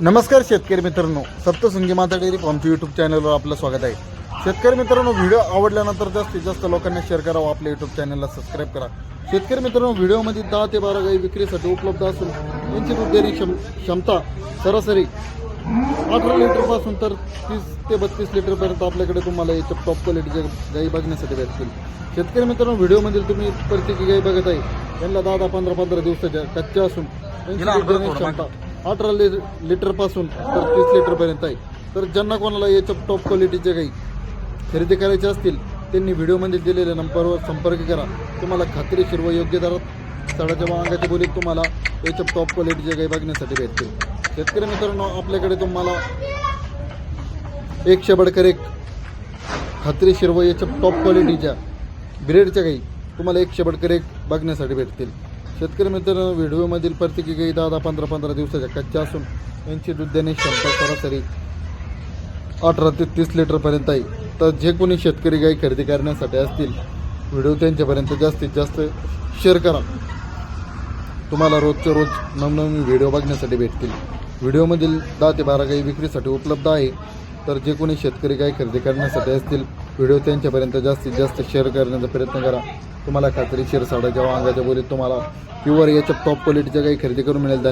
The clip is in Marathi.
नमस्कार शेतकरी मित्रांनो सप्तसंगी माता डेअरी फार्मच्या यूट्यूब चॅनलवर आपलं स्वागत आहे. शेतकरी मित्रांनो व्हिडिओ आवडल्यानंतर जास्तीत जास्त लोकांना शेअर करावं आपल्या यूट्यूब चॅनलला सबस्क्राईब करा. शेतकरी मित्रांनो व्हिडिओमध्ये दहा ते बारा गाई विक्रीसाठी उपलब्ध असून यांची दूध क्षम क्षमता सरासरी अठरा लिटरपासून तर तीस ते बत्तीस लिटरपर्यंत आपल्याकडे तुम्हाला याच्या टॉप क्वालिटीच्या गाई बघण्यासाठी भेटतील. शेतकरी मित्रांनो व्हिडिओमधील तुम्ही प्रत्येकी गाई बघत आहे. यांना दहा दहा पंधरा पंधरा दिवसाच्या कच्च्या असून यांची क्षमता अठरा लि लिटरपासून तर तीस लिटरपर्यंत आहे. तर ज्यांना कोणाला याच्या टॉप क्वालिटीचे काही खरेदी करायचे असतील त्यांनी व्हिडिओमध्ये दिलेल्या नंबरवर संपर्क करा. तुम्हाला खात्रीशीर व योग्य दरात सडाच्या वांगाच्या बोलीत तुम्हाला याच्या टॉप क्वालिटीचे काही बघण्यासाठी भेटतील. शेतकरी मित्रांनो आपल्याकडे तुम्हाला एक शबडकर एक खात्रीशीर व याच्या टॉप क्वालिटीच्या ब्रेडच्या काही तुम्हाला एक शबडकर एक बघण्यासाठी भेटतील. शेतकरी मित्रांनो व्हिडिओमधील प्रत्येकी गाई दहा दहा पंधरा पंधरा दिवसाच्या कच्च्या असून यांची दूध क्षमता सरासरी अठरा ते तीस लिटरपर्यंत आहे. तर जे कोणी शेतकरी गाई खरेदी करण्यासाठी असतील व्हिडिओ त्यांच्यापर्यंत जास्तीत जास्त शेअर करा. तुम्हाला रोजच्या रोज नवनवीन व्हिडिओ बघण्यासाठी भेटतील. व्हिडिओमधील दहा ते बारा गाई विक्रीसाठी उपलब्ध आहे. तर जे कोणी शेतकरी गाई खरेदी करण्यासाठी असतील व्हिडिओ त्यांच्यापर्यंत जास्तीत जास्त शेअर करण्याचा प्रयत्न करा. तुम्हाला खात्रीशीर जेव्हा अंगाच्या बोलीत तुम्हाला प्युअर याच्या टॉप क्वालिटीच्या काही खरेदी करून मिळेल. धन्यवाद.